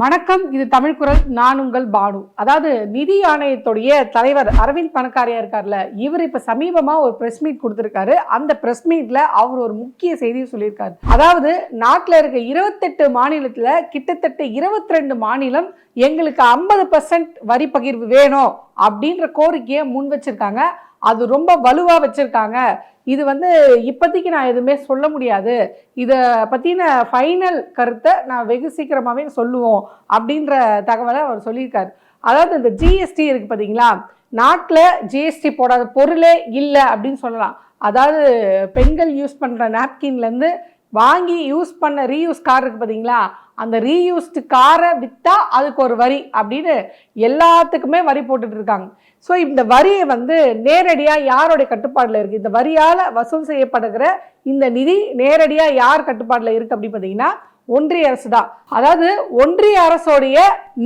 வணக்கம் இது தமிழ் குரல் நான் உங்கள் பானு. அதாவது நிதி ஆணையத்துடைய தலைவர் அரவிந்த் பணக்காரியா இருக்கார்ல இவர் இப்ப சமீபமா ஒரு பிரஸ் மீட் கொடுத்திருக்காரு. அந்த பிரஸ் மீட்ல அவர் ஒரு முக்கிய செய்தியை சொல்லியிருக்காரு. அதாவது நாட்டில் இருக்க இருபத்தெட்டு மாநிலத்துல கிட்டத்தட்ட இருபத்தி ரெண்டு மாநிலம் எங்களுக்கு ஐம்பது பர்சன்ட் வரி பகிர்வு வேணும் அப்படின்ற கோரிக்கையை முன் வச்சிருக்காங்க. அது ரொம்ப வலுவாக வச்சுருக்காங்க. இது வந்து இப்போதைக்கு நான் எதுவுமே சொல்ல முடியாது. இதை பற்றின ஃபைனல் கருத்தை நான் வெகு சீக்கிரமாகவே சொல்லுவோம் அப்படின்ற தகவலை அவர் சொல்லியிருக்காரு. அதாவது இந்த ஜிஎஸ்டி இருக்குது பார்த்தீங்களா? நாட்டில் ஜிஎஸ்டி போடாத பொருளே இல்லை அப்படின்னு சொல்லலாம். அதாவது பெண்கள் யூஸ் பண்ணுற நாப்கின்லேருந்து வாங்கி யூஸ் பண்ண ரீயூஸ் கார் இருக்குது பார்த்தீங்களா? அந்த ரீயூஸ்டு காரை விற்றா அதுக்கு ஒரு வரி அப்படின்னு எல்லாத்துக்குமே வரி போட்டுட்டு இருக்காங்க. ஸோ இந்த வரியை வந்து நேரடியாக யாருடைய கட்டுப்பாடில் இருக்குது இந்த வரியால் வசூல் செய்யப்படுகிற இந்த நிதி நேரடியாக யார் கட்டுப்பாடில் இருக்குது அப்படின்னு பார்த்தீங்கன்னா ஒன்றிய அரசு தான். அதாவது ஒன்றிய அரசோடைய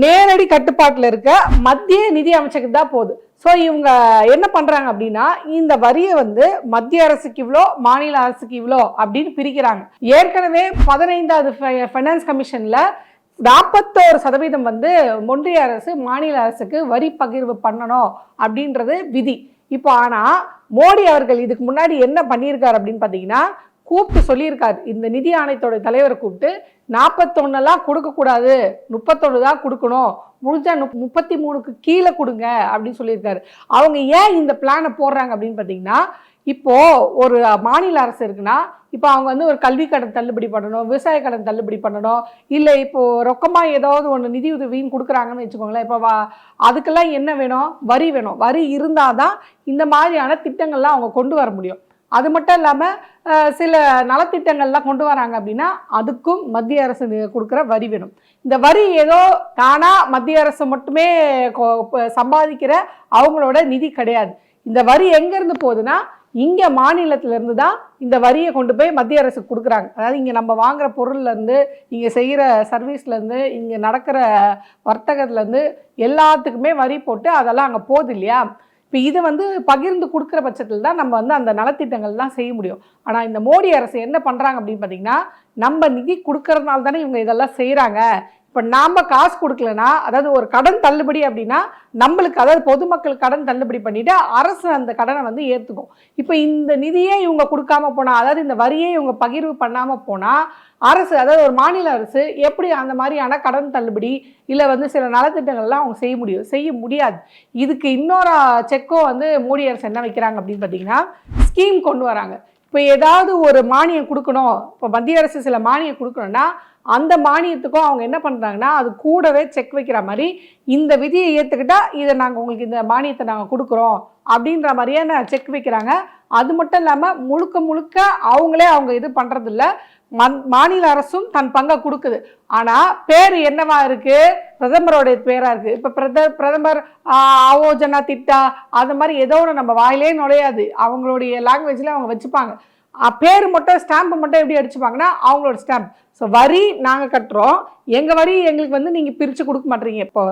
நேரடி கட்டுப்பாட்டில் இருக்க மத்திய நிதி அமைச்சருக்கு தான் போகுது ஸோ இவங்க என்ன பண்ணுறாங்க அப்படின்னா இந்த வரியை வந்து மத்திய அரசுக்கு இவ்வளோ மாநில அரசுக்கு இவ்வளோ அப்படின்னு பிரிக்கிறாங்க. ஏற்கனவே பதினைந்தாவது ஃபைனான்ஸ் கமிஷனில் நாற்பத்தோரு சதவீதம் வந்து ஒன்றிய அரசு மாநில அரசுக்கு வரி பகிர்வு பண்ணணும் அப்படின்றது விதி. இப்போ ஆனால் மோடி அவர்கள் இதுக்கு முன்னாடி என்ன பண்ணியிருக்காரு அப்படின்னு பார்த்தீங்கன்னா கூப்பிட்டு சொல்லியிருக்காரு. இந்த நிதி ஆணையத்தோட தலைவரை கூப்பிட்டு நாற்பத்தொன்னெல்லாம் கொடுக்கக்கூடாது முப்பத்தொன்று தான் கொடுக்கணும் முடிஞ்சா நுப் முப்பத்தி மூணுக்கு கீழே கொடுங்க அப்படின்னு சொல்லியிருக்காரு. அவங்க ஏன் இந்த பிளானை போடுறாங்க அப்படின்னு பார்த்தீங்கன்னா இப்போது ஒரு மாநில அரசு இருக்குன்னா இப்போ அவங்க வந்து ஒரு கல்வி கடன் தள்ளுபடி பண்ணணும் விவசாய கடன் தள்ளுபடி பண்ணணும் இல்லை இப்போது ரொக்கமாக ஏதாவது ஒன்று நிதி உதவின்னு கொடுக்குறாங்கன்னு வச்சுக்கோங்களேன். இப்போ வா அதுக்கெல்லாம் என்ன வேணும்? வரி வேணும். வரி இருந்தால் தான் இந்த மாதிரியான திட்டங்கள்லாம் அவங்க கொண்டு வர முடியும். அது மட்டும் இல்லாமல் சில நலத்திட்டங்கள்லாம் கொண்டு வராங்க அப்படின்னா அதுக்கும் மத்திய அரசு கொடுக்குற வரி வேணும். இந்த வரி ஏதோ தானாக மத்திய அரசு மட்டுமே கொ- சம்பாதிக்கிற அவங்களோட நிதி கிடையாது. இந்த வரி எங்கேருந்து போகுதுன்னா இங்கே மாநிலத்திலேருந்து தான் இந்த வரியை கொண்டு போய் மத்திய அரசுக்கு கொடுக்குறாங்க. அதாவது இங்கே நம்ம வாங்குற பொருள்லேருந்து இங்கே செய்கிற சர்வீஸ்லேருந்து இங்கே நடக்கிற வர்த்தகத்துலேருந்து எல்லாத்துக்குமே வரி போட்டு அதெல்லாம் அங்கே போகுது இல்லையா? இப்போ இது வந்து பகிர்ந்து கொடுக்குற பட்சத்தில் தான் நம்ம வந்து அந்த நலத்திட்டங்கள்லாம் செய்ய முடியும். ஆனால் இந்த மோடி அரசு என்ன பண்ணுறாங்க அப்படின்னு பார்த்தீங்கன்னா நம்ம நிதி கொடுக்கறதுனால தானே இவங்க இதெல்லாம் செய்கிறாங்க இப்போ நாம் காசு கொடுக்கலனா அதாவது ஒரு கடன் தள்ளுபடி அப்படின்னா நம்மளுக்கு அதாவது பொதுமக்கள் கடன் தள்ளுபடி பண்ணிட்டு அரசு அந்த கடனை வந்து ஏற்றுக்கும் இப்போ இந்த நிதியே இவங்க கொடுக்காம போனால் அதாவது இந்த வரியே இவங்க பகிர்வு பண்ணாமல் போனால் அரசு அதாவது ஒரு மாநில அரசு எப்படி அந்த மாதிரியான கடன் தள்ளுபடி இல்லை வந்து சில நலத்திட்டங்கள்லாம் அவங்க செய்ய முடியும் செய்ய முடியாது. இதுக்கு இன்னொரு செக்கோ வந்து மோடி அரசு என்ன வைக்கிறாங்க அப்படின்னு பார்த்தீங்கன்னா ஸ்கீம் கொண்டு வராங்க. இப்போ ஏதாவது ஒரு மானியம் கொடுக்கணும். இப்போ மத்திய அரசு சில மானியம் கொடுக்கணும்னா அந்த மானியத்துக்கும் அவங்க என்ன பண்ணுறாங்கன்னா அது கூடவே செக் வைக்கிற மாதிரி இந்த விதியை ஏற்றுக்கிட்டால் இதை நாங்கள் உங்களுக்கு இந்த மானியத்தை நாங்கள் கொடுக்குறோம் அப்படின்ற மாதிரியான செக் வைக்கிறாங்க. அது மட்டும் இல்லாமல் முழுக்க முழுக்க அவங்களே அவங்க இது பண்ணுறதில்ல மன் மாநில அரசும் தன் பங்கை கொடுக்குது. ஆனால் பேர் என்னவா இருக்கு? பிரதமருடைய பேராக இருக்குது இப்போ பிரத பிரதமர் ஆவோஜனா திட்டா அது மாதிரி ஏதோ ஒன்று நம்ம வாயிலே நுழையாது. அவங்களுடைய லாங்குவேஜில் அவங்க வச்சுப்பாங்க. பேர் மட்டும் ஸ்டாம்ப் மட்டும் எப்படி அடிச்சுப்பாங்கன்னா அவங்களோட ஸ்டாம்ப் ஸோ வரி நாங்கள் கட்டுறோம். எங்கள் வரி எங்களுக்கு வந்து நீங்கள் பிரித்து கொடுக்க மாட்டீங்க. இப்போ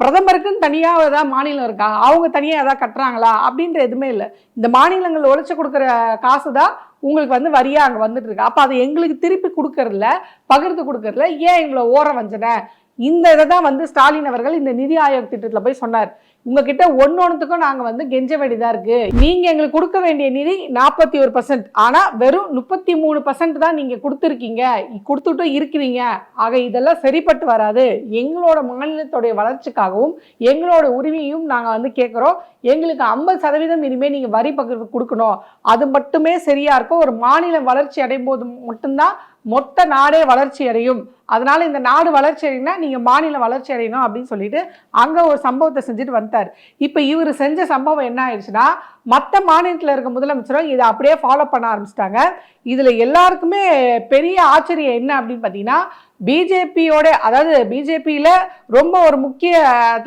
பிரதமருக்குன்னு தனியாக ஏதாவது மாநிலம் இருக்கா? அவங்க தனியாக எதாவது கட்டுறாங்களா? அப்படின்ற எதுவுமே இல்லை. இந்த மாநிலங்கள் உழைச்சி கொடுக்குற காசு தான் உங்களுக்கு வந்து வரியாக அங்கே வந்துட்டு இருக்கு. அப்போ அதை எங்களுக்கு திருப்பி கொடுக்கறதில்ல பகிர்ந்து கொடுக்கறதில்ல ஏன் இவ்வளோ ஓர வஞ்சனை? இந்த இதை தான் வந்து ஸ்டாலின் அவர்கள் இந்த நிதி ஆயோக் திட்டத்தில் போய் சொன்னார். உங்ககிட்ட ஒன்று ஒன்றுத்துக்கும் நாங்கள் வந்து கெஞ்ச வேண்டியதாக இருக்குது நீங்கள் எங்களுக்கு கொடுக்க வேண்டிய நிதி நாற்பத்தி ஒரு பர்சன்ட் ஆனால் வெறும் முப்பத்தி மூணு பர்சன்ட் தான் நீங்கள் கொடுத்துருக்கீங்க. கொடுத்துட்டும் இருக்கிறீங்க. ஆக இதெல்லாம் சரிப்பட்டு வராது. எங்களோட மாநிலத்துடைய வளர்ச்சிக்காகவும் எங்களோட உரிமையும் நாங்கள் வந்து கேட்குறோம். எங்களுக்கு ஐம்பது சதவீதம் இனிமேல் நீங்கள் வரி பகிர்வு கொடுக்கணும். அது மட்டுமே சரியாக இருக்கும் ஒரு மாநிலம் வளர்ச்சி அடையும் போது மட்டும்தான் மொத்த நாடே வளர்ச்சி அடையும். அதனால இந்த நாடு வளர்ச்சி அடையினா நீங்கள் மாநிலம் வளர்ச்சி அடையணும் அப்படின்னு சொல்லிட்டு அங்கே ஒரு சம்பவத்தை செஞ்சுட்டு வந்தார் இப்போ இவர் செஞ்ச சம்பவம் என்ன ஆயிடுச்சுன்னா மற்ற மாநிலத்தில் இருக்க முதலமைச்சரும் இதை அப்படியே ஃபாலோ பண்ண ஆரம்பிச்சிட்டாங்க. இதில் எல்லாருக்குமே பெரிய ஆச்சரியம் என்ன அப்படின்னு பார்த்தீங்கன்னா பிஜேபியோட அதாவது பிஜேபியில் ரொம்ப ஒரு முக்கிய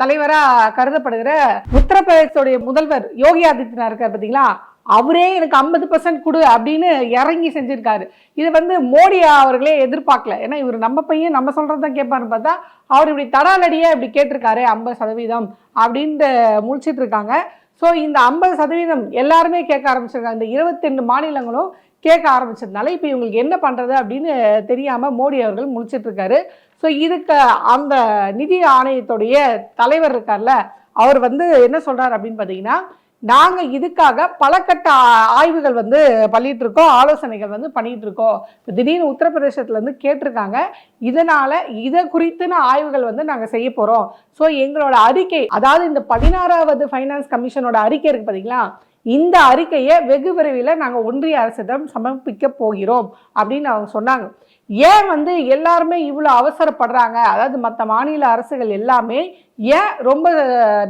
தலைவராக கருதப்படுகிற உத்தரப்பிரதேசோடைய முதல்வர் யோகி ஆதித்யநாத் இருக்கார் பார்த்தீங்களா அவரே எனக்கு ஐம்பது பர்சன்ட் கொடு அப்படின்னு இறங்கி செஞ்சுருக்காரு. இது வந்து மோடி அவர்களே எதிர்பார்க்கல. ஏன்னா இவர் நம்ம பையன் நம்ம சொல்கிறது தான் கேட்பாருன்னு பார்த்தா அவர் இப்படி தடாலடியாக இப்படி கேட்டிருக்காரு ஐம்பது சதவீதம் அப்படின்ட்டு முழிச்சிட்டு இருக்காங்க. ஸோ இந்த ஐம்பது சதவீதம் எல்லாருமே கேட்க ஆரம்பிச்சிருக்காங்க. இந்த இருபத்தெண்டு மாநிலங்களும் கேட்க ஆரம்பிச்சதுனால இப்போ இவங்களுக்கு என்ன பண்ணுறது அப்படின்னு தெரியாமல் மோடி அவர்கள் முடிச்சிட்ருக்காரு ஸோ இதுக்கு அந்த நிதி ஆணையத்துடைய தலைவர் இருக்கார்ல அவர் வந்து என்ன சொல்கிறார் அப்படின்னு பார்த்தீங்கன்னா நாங்கள் இதுக்காக பல கட்ட ஆய்வுகள் வந்து பண்ணிகிட்டு இருக்கோம் ஆலோசனைகள் வந்து பண்ணிகிட்டு இருக்கோம் இப்போ திடீர்னு உத்தரப்பிரதேசத்துலேருந்து கேட்டிருக்காங்க. இதனால் இதை குறித்துன ஆய்வுகள் வந்து நாங்கள் செய்ய போகிறோம் ஸோ எங்களோட அறிக்கை அதாவது இந்த பதினாறாவது ஃபைனான்ஸ் கமிஷனோட அறிக்கை இருக்குது பார்த்தீங்களா இந்த அறிக்கையை வெகு விரைவில் நாங்கள் ஒன்றிய அரசிடம் சமர்ப்பிக்க போகிறோம் அப்படின்னு அவங்க சொன்னாங்க. ஏன் வந்து எல்லாருமே இவ்வளோ அவசரப்படுறாங்க? அதாவது மற்ற மாநில அரசுகள் எல்லாமே ஏன் ரொம்ப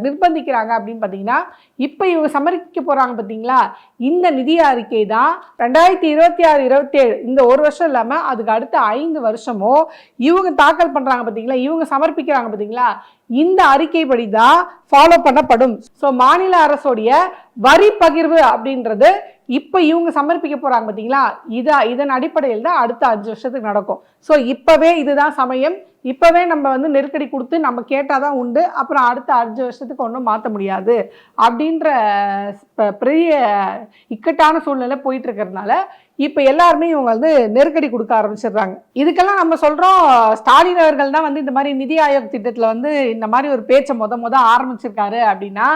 நிர்பந்திக்கிறாங்க அப்படின்னு பார்த்தீங்கன்னா இப்போ இவங்க சமர்ப்பிக்க போகிறாங்க பார்த்தீங்களா? இந்த நிதி அறிக்கை தான் ரெண்டாயிரத்தி இருபத்தி ஆறு இருபத்தேழு இந்த ஒரு வருஷம் இல்லாமல் அதுக்கு அடுத்த ஐந்து வருஷமும் இவங்க தாக்கல் பண்ணுறாங்க பார்த்தீங்களா? இவங்க சமர்ப்பிக்கிறாங்க பார்த்தீங்களா? இந்த அறிக்கைப்படி தான் ஃபாலோ பண்ணப்படும். ஸோ மாநில அரசுடைய வரி பகிர்வு அப்படின்றது இப்போ இவங்க சமர்ப்பிக்க போகிறாங்க பார்த்தீங்களா இதா இதன் அடிப்படையில் தான் அடுத்த அஞ்சு வருஷத்துக்கு நடக்கும். ஸோ இப்போவே இதுதான் சமயம். இப்போவே நம்ம வந்து நெருக்கடி கொடுத்து நம்ம கேட்டால் தான் உண்டு. அப்புறம் அடுத்த அஞ்சு வருஷத்துக்கு ஒன்றும் மாற்ற முடியாது. அப்படின்ற பெரிய இக்கட்டான சூழ்நிலை போயிட்டு இருக்கிறதுனால இப்போ எல்லாருமே இவங்க வந்து நெருக்கடி கொடுக்க ஆரம்பிச்சிடுறாங்க. இதுக்கெல்லாம் நம்ம சொல்கிறோம் ஸ்டாலின் அவர்கள் தான் வந்து இந்த மாதிரி நிதி ஆயோக் திட்டத்தில் வந்து இந்த மாதிரி ஒரு பேச்சை மொத மொதல் ஆரம்பிச்சிருக்காரு அப்படின்னா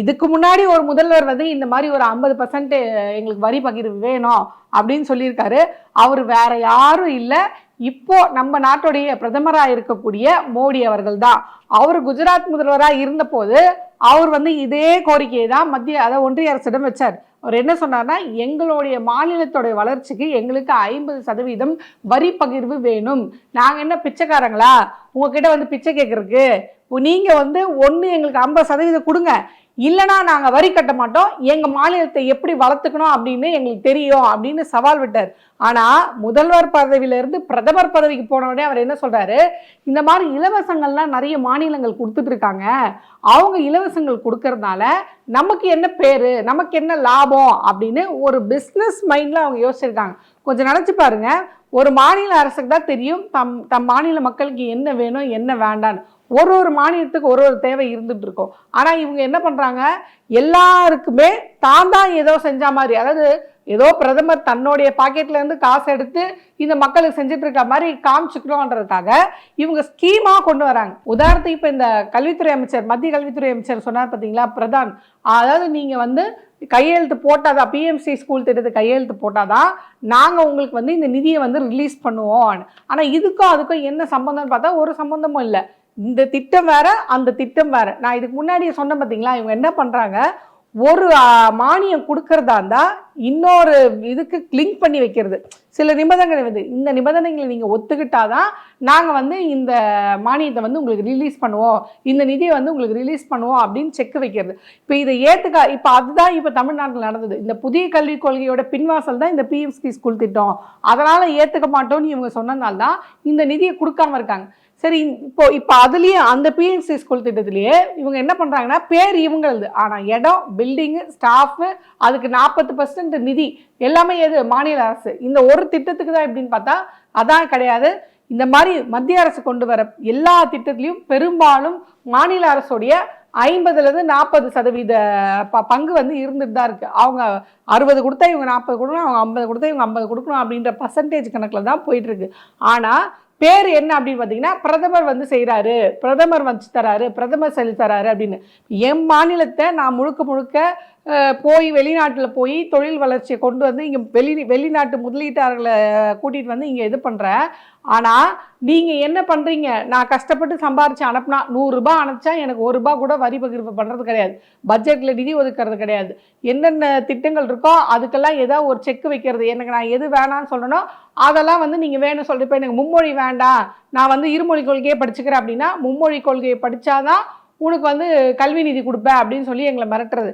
இதுக்கு முன்னாடி ஒரு முதல்வர் வந்து இந்த மாதிரி ஒரு ஐம்பது பர்சன்ட் எங்களுக்கு வரி பகிர்வு வேணும் அப்படின்னு சொல்லியிருக்காரு. அவர் வேற யாரும் இல்லை. இப்போ நம்ம நாட்டுடைய பிரதமராக இருக்கக்கூடிய மோடி அவர்கள் தான். அவர் குஜராத் முதல்வராக இருந்தபோது அவர் வந்து இதே கோரிக்கையை தான் மத்திய அதாவது ஒன்றிய அரசிடம் வச்சார். அவர் என்ன சொன்னார்னா எங்களுடைய மாநிலத்தோடைய வளர்ச்சிக்கு எங்களுக்கு ஐம்பது சதவீதம் வரி பகிர்வு வேணும். நாங்கள் என்ன பிச்சைக்காரங்களா? உங்ககிட்ட வந்து பிச்சை கேட்கறதுக்கு நீங்கள் வந்து ஒன்று எங்களுக்கு ஐம்பது சதவீதம் கொடுங்க. இல்லைனா நாங்கள் வரி கட்ட மாட்டோம். எங்கள் மாநிலத்தை எப்படி வளர்த்துக்கணும் அப்படின்னு எங்களுக்கு தெரியும் அப்படின்னு சவால் விட்டார். ஆனால் முதல்வர் பதவியிலேருந்து பிரதமர் பதவிக்கு போன உடனே அவர் என்ன சொல்கிறாரு இந்த மாதிரி இலவசங்கள்லாம் நிறைய மாநிலங்கள் கொடுத்துட்ருக்காங்க அவங்க இலவசங்கள் கொடுக்கறதுனால நமக்கு என்ன பேர் நமக்கு என்ன லாபம் அப்படின்னு ஒரு பிஸ்னஸ் மைண்டில் அவங்க யோசிச்சிருக்காங்க. கொஞ்சம் நினச்சி பாருங்க. ஒரு மாநில அரசுக்கு தான் தெரியும் தம் தம் மாநில மக்களுக்கு என்ன வேணும் என்ன வேண்டான்னு ஒரு ஒரு மாநிலத்துக்கு ஒரு ஒரு தேவை இருந்துட்டு இருக்கும். ஆனால் இவங்க என்ன பண்ணுறாங்க எல்லாருக்குமே தான் தான் ஏதோ செஞ்ச மாதிரி அதாவது ஏதோ பிரதமர் தன்னுடைய பாக்கெட்லேருந்து காசு எடுத்து இந்த மக்களுக்கு செஞ்சுட்டு இருக்க மாதிரி காமிச்சுக்கணுன்றதுக்காக இவங்க ஸ்கீமாக கொண்டு வராங்க. உதாரணத்துக்கு இப்போ இந்த கல்வித்துறை அமைச்சர் மத்திய கல்வித்துறை அமைச்சர் சொன்னார் பார்த்தீங்களா பிரதான் அதாவது நீங்கள் வந்து கையெழுத்து போட்டாதான் பிஎம்சி ஸ்கூல் திட்டத்தை கையெழுத்து போட்டாதான் நாங்கள் உங்களுக்கு வந்து இந்த நிதியை வந்து ரிலீஸ் பண்ணுவோம். ஆனால் இதுக்கும் அதுக்கும் என்ன சம்பந்தம்னு பார்த்தா ஒரு சம்பந்தமும் இல்லை. இந்த திட்டம் வேற அந்த திட்டம் வேற. நான் இதுக்கு முன்னாடியே சொன்னேன் பார்த்தீங்களா இவங்க என்ன பண்ணுறாங்க ஒரு மானியம் கொடுக்கறதா இருந்தால் இன்னொரு இதுக்கு லிங்க் பண்ணி வைக்கிறது. சில நிபந்தனைகள் வந்து இந்த நிபந்தனைகளை நீங்கள் ஒத்துக்கிட்டாதான் நாங்கள் வந்து இந்த மானியத்தை வந்து உங்களுக்கு ரிலீஸ் பண்ணுவோம். இந்த நிதியை வந்து உங்களுக்கு ரிலீஸ் பண்ணுவோம் அப்படின்னு செக் வைக்கிறது. இப்போ இதை ஏற்றுக்க இப்போ அதுதான் இப்போ தமிழ்நாட்டில் நடந்தது. இந்த புதிய கல்விக் கொள்கையோட பின்வாசல் தான் இந்த பிஎம்ஸ்கி ஸ்கூல் திட்டம். அதனால் ஏற்றுக்க மாட்டோம்னு இவங்க சொன்னதால தான் இந்த நிதியை கொடுக்காம இருக்காங்க. சரி இப்போ இப்போ அதுலேயே அந்த பிஎன்சி ஸ்கூல் திட்டத்திலேயே இவங்க என்ன பண்ணுறாங்கன்னா பேர் இவங்களது. ஆனால் இடம் பில்டிங்கு ஸ்டாஃபு அதுக்கு நாற்பது பர்சன்ட் நிதி. எல்லாமே எது? மாநில அரசு. இந்த ஒரு திட்டத்துக்கு தான் எப்படின்னு பார்த்தா அதான் கிடையாது. இந்த மாதிரி மத்திய அரசு கொண்டு வர எல்லா திட்டத்திலையும் பெரும்பாலும் மாநில அரசுடைய ஐம்பதுலேருந்து நாற்பது சதவீத ப பங்கு வந்து இருந்துட்டு தான் இருக்குது அவங்க அறுபது கொடுத்தா இவங்க நாற்பது கொடுக்கணும் அவங்க ஐம்பது கொடுத்தா இவங்க ஐம்பது கொடுக்கணும் அப்படின்ற பர்சன்டேஜ் கணக்கில் தான் போயிட்டுருக்கு ஆனால் பேர் என்ன அப்படின்னு பார்த்தீங்கன்னா பிரதமர் வந்து செய்கிறாரு பிரதமர் வச்சு தராரு பிரதமர் செலுத்தி தராரு அப்படின்னு. என் மாநிலத்தை நான் முழுக்க முழுக்க போய் வெளிநாட்டில் போய் தொழில் வளர்ச்சியை கொண்டு வந்து இங்கே வெளி வெளிநாட்டு முதலீட்டாளர்களை கூட்டிகிட்டு வந்து இங்கே இது பண்ணுறேன் ஆனால் நீங்கள் என்ன பண்ணுறீங்க நான் கஷ்டப்பட்டு சம்பாரித்து அனுப்புனா நூறுரூபா அனுப்பிச்சா எனக்கு ஒரு ரூபா கூட வரி பகிர்வு பண்ணுறது கிடையாது. பட்ஜெட்டில் நிதி ஒதுக்கிறது கிடையாது. என்னென்ன திட்டங்கள் இருக்கோ அதுக்கெல்லாம் ஏதாவது ஒரு செக் வைக்கிறது. எனக்கு நான் எது வேணாம்னு சொல்லணும் அதெல்லாம் வந்து நீங்கள் வேணும் சொல்லிட்டு இப்போ எனக்கு மும்மொழி வேண்டாம். நான் வந்து இருமொழி கொள்கையை படிச்சுக்கிறேன் அப்படின்னா மும்மொழி கொள்கையை படித்தாதான் உனக்கு வந்து கல்வி நிதி கொடுப்பேன் அப்படின்னு சொல்லி எங்களை மிரட்டுறது.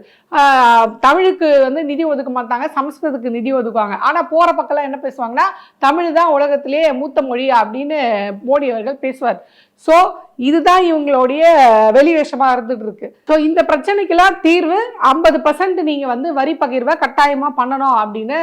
தமிழுக்கு வந்து நிதி ஒதுக்க மாட்டாங்க சமஸ்கிருதத்துக்கு நிதி ஒதுக்குவாங்க. ஆனால் போகிற பக்கம்லாம் என்ன பேசுவாங்கன்னா தமிழ் தான் உலகத்திலேயே மூத்த மொழி அப்படின்னு மோடி அவர்கள் பேசுவார். ஸோ இதுதான் இவங்களுடைய வெளிவேஷமாக இருந்துட்டு இருக்கு. ஸோ இந்த பிரச்சனைக்கெல்லாம் தீர்வு ஐம்பது பர்சன்ட் நீங்கள் வந்து வரி பகிர்வை கட்டாயமாக பண்ணணும் அப்படின்னு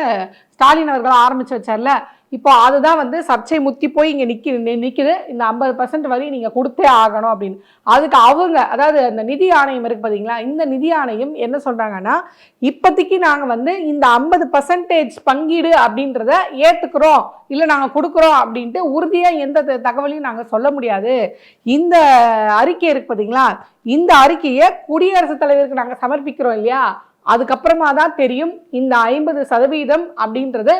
ஸ்டாலின் அவர்கள் ஆரம்பிச்சு வச்சார்ல. இப்போ அதுதான் வந்து சர்ச்சை முத்தி போய் இங்கே நிற்கி நிற்கிது இந்த ஐம்பது பர்சன்ட் வரி நீங்கள் கொடுத்தே ஆகணும் அப்படின்னு. அதுக்கு அவங்க அதாவது அந்த நிதி ஆணையம் இருக்கு பார்த்தீங்களா இந்த நிதி ஆணையம் என்ன சொல்கிறாங்கன்னா இப்போதைக்கு நாங்கள் வந்து இந்த ஐம்பது பர்சன்டேஜ் பங்கீடு அப்படின்றத ஏற்றுக்கிறோம் இல்லை நாங்கள் கொடுக்குறோம் அப்படின்ட்டு உறுதியாக எந்த த- தகவலையும் நாங்கள் சொல்ல முடியாது. இந்த அறிக்கை இருக்கு பார்த்தீங்களா இந்த அறிக்கையை குடியரசுத் தலைவருக்கு நாங்கள் சமர்ப்பிக்கிறோம் இல்லையா? அதுக்கப்புறமா தான் தெரியும் இந்த ஐம்பது சதவீதம் அப்படின்றது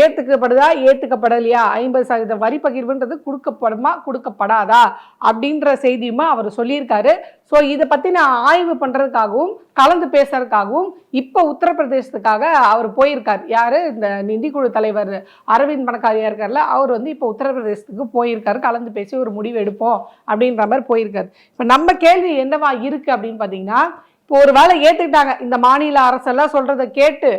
ஏற்றுக்கப்படுதா ஏற்றுக்கப்படலையா ஐம்பது சதவீதம் வரி பகிர்வுன்றது கொடுக்கப்படுமா கொடுக்கப்படாதா? அப்படின்ற செய்தியுமா அவர் சொல்லியிருக்காரு. ஸோ இதை பற்றி நான் ஆய்வு பண்ணுறதுக்காகவும் கலந்து பேசுறதுக்காகவும் இப்போ உத்தரப்பிரதேசத்துக்காக அவர் போயிருக்கார். யார்? இந்த நிதிக்குழு தலைவர் அரவிந்த் பணக்காரியா இருக்கார்ல அவர் வந்து இப்போ உத்தரப்பிரதேசத்துக்கு போயிருக்காரு. கலந்து பேசி ஒரு முடிவு எடுப்போம் அப்படின்ற மாதிரி போயிருக்காரு. இப்போ நம்ம கேள்வி என்னவா இருக்குது அப்படின்னு பார்த்தீங்கன்னா இப்போ ஒரு வேலை ஏற்றுக்கிட்டாங்க இந்த மாநில அரசெல்லாம் சொல்கிறத கேட்டு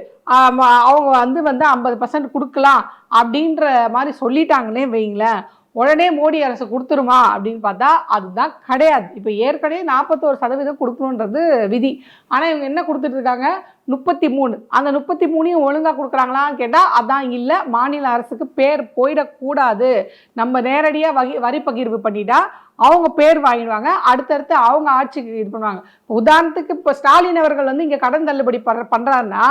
அவங்க வந்து வந்து ஐம்பது பர்சன்ட் கொடுக்கலாம் அப்படின்ற மாதிரி சொல்லிட்டாங்கன்னே வைங்களேன் உடனே மோடி அரசு கொடுத்துருமா அப்படின்னு பார்த்தா அதுதான் கிடையாது. இப்போ ஏற்கனவே நாற்பத்தோரு சதவீதம் கொடுக்கணுன்றது விதி. ஆனால் இவங்க என்ன கொடுத்துட்ருக்காங்க முப்பத்தி மூணு. அந்த முப்பத்தி மூணையும் ஒழுங்காக கொடுக்குறாங்களான்னு கேட்டால் அதான் இல்லை. மாநில அரசுக்கு பேர் போயிடக்கூடாது. நம்ம நேரடியாக வகி வரி பகிர்வு பண்ணிட்டா அவங்க பேர் வாங்கிடுவாங்க. அடுத்தடுத்து அவங்க ஆட்சிக்கு இது பண்ணுவாங்க. உதாரணத்துக்கு இப்போ ஸ்டாலின் அவர்கள் வந்து இங்கே கடன் தள்ளுபடி பண்ற பண்ணுறாருன்னா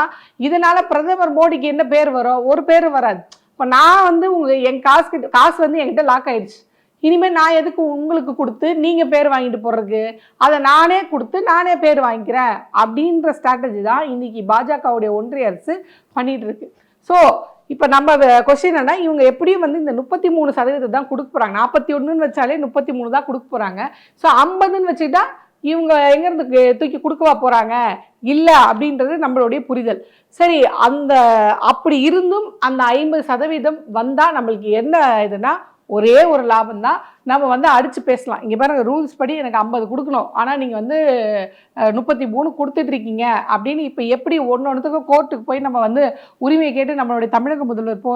இதனால் பிரதமர் மோடிக்கு என்ன பேர் வரும்? ஒரு பேர் வராது. இப்போ நான் வந்து உங்கள் என் காசு காசு வந்து என்கிட்ட லாக் ஆயிடுச்சு. இனிமேல் நான் எதுக்கு உங்களுக்கு கொடுத்து நீங்கள் பேர் வாங்கிட்டு போடுறதுக்கு அதை நானே கொடுத்து நானே பேர் வாங்கிக்கிறேன். அப்படின்ற ஸ்ட்ராட்டஜி தான் இன்றைக்கி பாஜகவுடைய ஒன்றிய அரசு பண்ணிகிட்ருக்கு இருக்கு. ஸோ இப்போ நம்ம கொஸ்டின் என்ன இவங்க எப்படியும் வந்து இந்த முப்பத்தி மூணு சதவீதத்தை தான் கொடுக்க போகிறாங்க நாற்பத்தி ஒன்றுன்னு வச்சாலே முப்பத்தி மூணு தான் கொடுக்க போகிறாங்க ஸோ ஐம்பதுன்னு வச்சுக்கிட்டா இவங்க எங்கேருந்து தூக்கி கொடுக்கவா போகிறாங்க இல்லை அப்படின்றது நம்மளுடைய புரிதல். சரி அந்த அப்படி இருந்தும் அந்த ஐம்பது சதவீதம் வந்தால் நம்மளுக்கு என்ன இதுனா ஒரே ஒரு லாபம் தான் நம்ம வந்து அடித்து பேசலாம். இங்கே பாருங்க ரூல்ஸ் படி எனக்கு ஐம்பது கொடுக்கணும். ஆனால் நீங்கள் வந்து முப்பத்தி மூணு கொடுத்துட்ருக்கீங்க அப்படின்னு இப்போ எப்படி ஒன்று ஒன்றுத்துக்கும் கோர்ட்டுக்கு போய் நம்ம வந்து உரிமையை கேட்டு நம்மளுடைய தமிழக முதல்வர் போ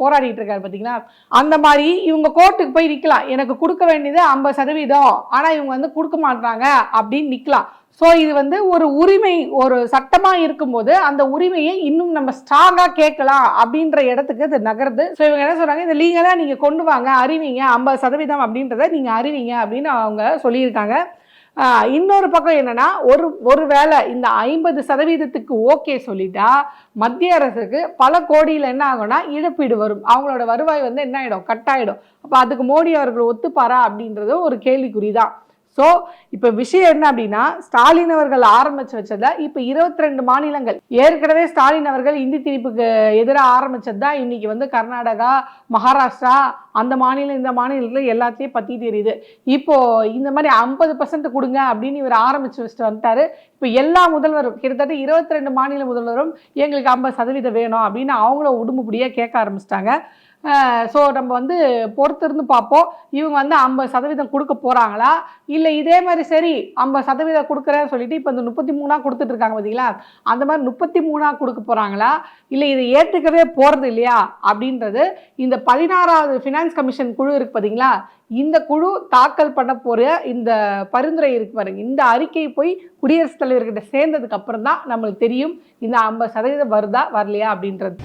போராடிட்டு இருக்காரு பார்த்தீங்கன்னா அந்த மாதிரி இவங்க கோர்ட்டுக்கு போய் நிற்கலாம் எனக்கு கொடுக்க வேண்டியது ஐம்பது சதவீதம். ஆனால் இவங்க வந்து கொடுக்க மாட்டாங்க அப்படின்னு நிற்கலாம் ஸோ இது வந்து ஒரு உரிமை ஒரு சட்டமாக இருக்கும்போது அந்த உரிமையை இன்னும் நம்ம ஸ்ட்ராங்காக கேட்கலாம் அப்படின்ற இடத்துக்கு இது நகருது. ஸோ இவங்க என்ன சொல்கிறாங்க இந்த லீகலாக நீங்கள் கொண்டு வாங்க அறிவிங்க ஐம்பது சதவீதம் அப்படின்றத நீங்கள் அறிவிங்க அப்படின்னு அவங்க சொல்லியிருக்காங்க. இன்னொரு பக்கம் என்னென்னா ஒரு ஒரு வேளை இந்த ஐம்பது சதவீதத்துக்கு ஓகே சொல்லிட்டா மத்திய அரசுக்கு பல கோடியில் என்ன ஆகும்னா இழப்பீடு வரும். அவங்களோட வருவாய் வந்து என்ன ஆகிடும் கட் ஆகிடும் அப்போ அதுக்கு மோடி அவர்கள் ஒத்துப்பாரா அப்படின்றது ஒரு கேள்விக்குறி தான். ஸோ இப்போ விஷயம் என்ன அப்படின்னா ஸ்டாலின் அவர்கள் ஆரம்பிச்சு வச்சதா இப்போ இருபத்தி ரெண்டு மாநிலங்கள். ஏற்கனவே ஸ்டாலின் அவர்கள் இந்தி திணிப்புக்கு எதிராக ஆரம்பிச்சது தான் இன்னைக்கு வந்து கர்நாடகா மகாராஷ்டிரா அந்த மாநிலம் இந்த மாநிலத்தில் எல்லாத்தையும் பற்றி தெரியுது. இப்போ இந்த மாதிரி ஐம்பது பர்சன்ட் கொடுங்க அப்படின்னு இவர் ஆரம்பிச்சு வச்சுட்டு வந்துட்டாரு. இப்போ எல்லா முதல்வரும் கிட்டத்தட்ட இருபத்தி ரெண்டு மாநில முதல்வரும் எங்களுக்கு ஐம்பது சதவீதம் வேணும் அப்படின்னு அவங்கள உடும்புபடியாக கேட்க ஆரம்பிச்சிட்டாங்க. ஸோ நம்ம வந்து பொறுத்திருந்து பார்ப்போம். இவங்க வந்து ஐம்பது சதவீதம் கொடுக்க போகிறாங்களா இல்லை இதே மாதிரி சரி ஐம்பது சதவீதம் கொடுக்குறேன்னு சொல்லிட்டு இப்போ இந்த முப்பத்தி மூணாக கொடுத்துட்ருக்காங்க பார்த்தீங்களா அந்த மாதிரி முப்பத்தி மூணாக கொடுக்க போகிறாங்களா இல்லை இதை ஏற்றுக்கவே போகிறது இல்லையா? அப்படின்றது இந்த பதினாறாவது ஃபினான்ஸ் கமிஷன் குழு இருக்குது பார்த்தீங்களா இந்த குழு தாக்கல் பண்ண போகிற இந்த பரிந்துரை இருக்கு பாருங்க. இந்த அறிக்கை போய் குடியரசுத் தலைவர்கிட்ட சேர்ந்ததுக்கு அப்புறம் தான் நம்மளுக்கு தெரியும் இந்த ஐம்பது சதவீதம் வருதா வரலையா அப்படின்றது.